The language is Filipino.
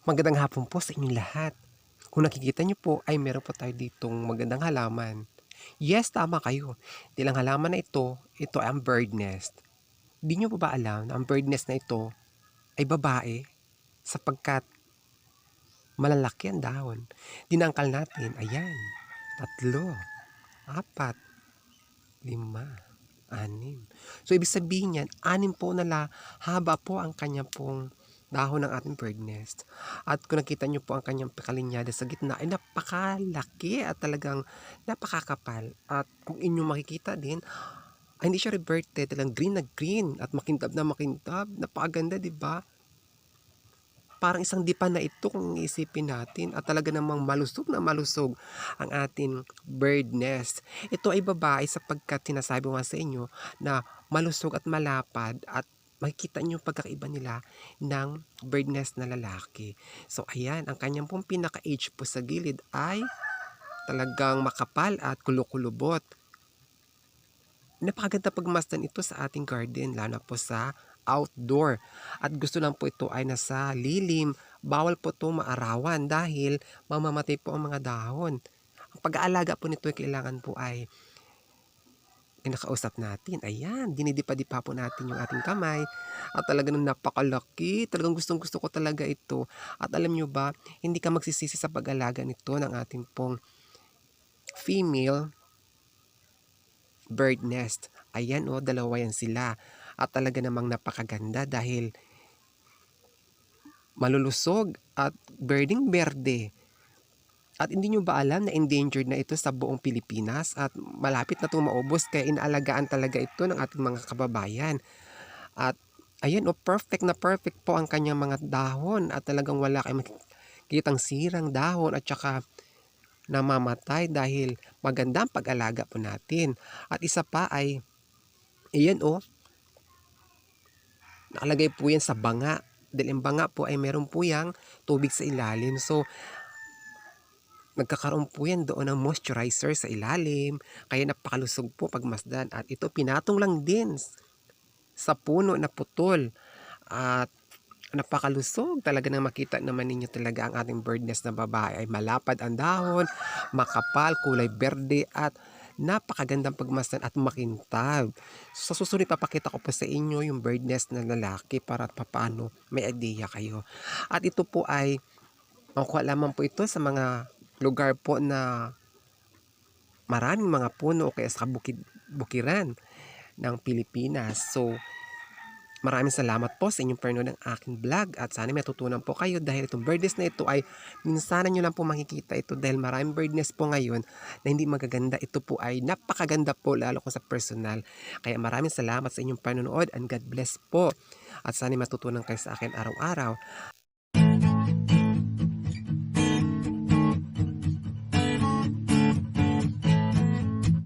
Magandang hapon po sa inyong lahat. Kung nakikita niyo po ay meron po tayo ditong magandang halaman. Yes, tama kayo. Di lang halaman na ito, ito ay ang bird nest. Di niyo po ba alam na ang bird nest na ito ay babae sapagkat malalaki ang dahon. Dinangkal natin, ayan, tatlo, apat, lima, anim. So, ibig sabihin yan, anim po na haba po ang kanya pong dahon ng ating bird nest. At kung nakita nyo po ang kanyang kalinyada sa gitna, ay napakalaki at talagang napakakapal. At kung inyong makikita din, ay hindi siya reverted, talagang green na green at makintab na makintab. Napakaganda, di ba? Parang isang dipa na ito kung iisipin natin at talaga namang malusog na malusog ang ating bird nest. Ito ay babae sapagkat sinasabi ko sa inyo na malusog at malapad at makikita niyo yung pagkakaiba nila ng bird nest na lalaki. So ayan, ang kanyang pong pinaka-age po sa gilid ay talagang makapal at kulukulubot. Napakaganda pagmasdan ito sa ating garden, lalo po sa outdoor. At gusto lang po ito ay nasa lilim. Bawal po ito maarawan dahil mamamatay po ang mga dahon. Ang pag-aalaga po nito ay kailangan po ay kinakausap natin. Ayan, dinidipa-dipa po natin yung ating kamay. At talaga nang napakalaki. Talagang gustong gusto ko talaga ito. At alam nyo ba, hindi ka magsisisi sa pag-alaga nito ng ating pong female bird nest. Ayan o, dalawa yan sila. At talaga namang napakaganda dahil malulusog at birding berde. At hindi nyo ba alam na endangered na ito sa buong Pilipinas at malapit na itong maubos kaya inaalagaan talaga ito ng ating mga kababayan. At ayan o, perfect na perfect po ang kanyang mga dahon at talagang wala kayong makikitang sirang dahon at saka namamatay dahil maganda ang pag-alaga po natin. At isa pa ay, ayan o, nakalagay po yan sa banga. Dahil ang banga po ay meron po yang tubig sa ilalim. So, nagkakaroon po yan doon ng moisturizer sa ilalim. Kaya napakalusog po pagmasdan. At ito pinatong lang din sa puno na putol. At napakalusog talaga na makita naman ninyo talaga ang ating bird nest na babae ay malapad ang dahon, makapal, kulay berde at napakagandang pagmasdan at makintab. Sa susunod papakita ko po sa inyo yung bird nest na lalaki para at papaano may idea kayo. At ito po ay makuha lamang po ito sa mga lugar po na maraming mga puno o kaya sa bukid bukiran ng Pilipinas. So, Maraming salamat po sa inyong panonood ng aking vlog at sana may tutunan po kayo dahil itong birdnest na ito ay minsan nyo lang po makikita ito dahil maraming birdnest po ngayon na hindi magaganda. Ito po ay napakaganda po lalo kung sa personal. Kaya maraming salamat sa inyong panonood and God bless po. At sana matutunan kayo sa akin araw-araw.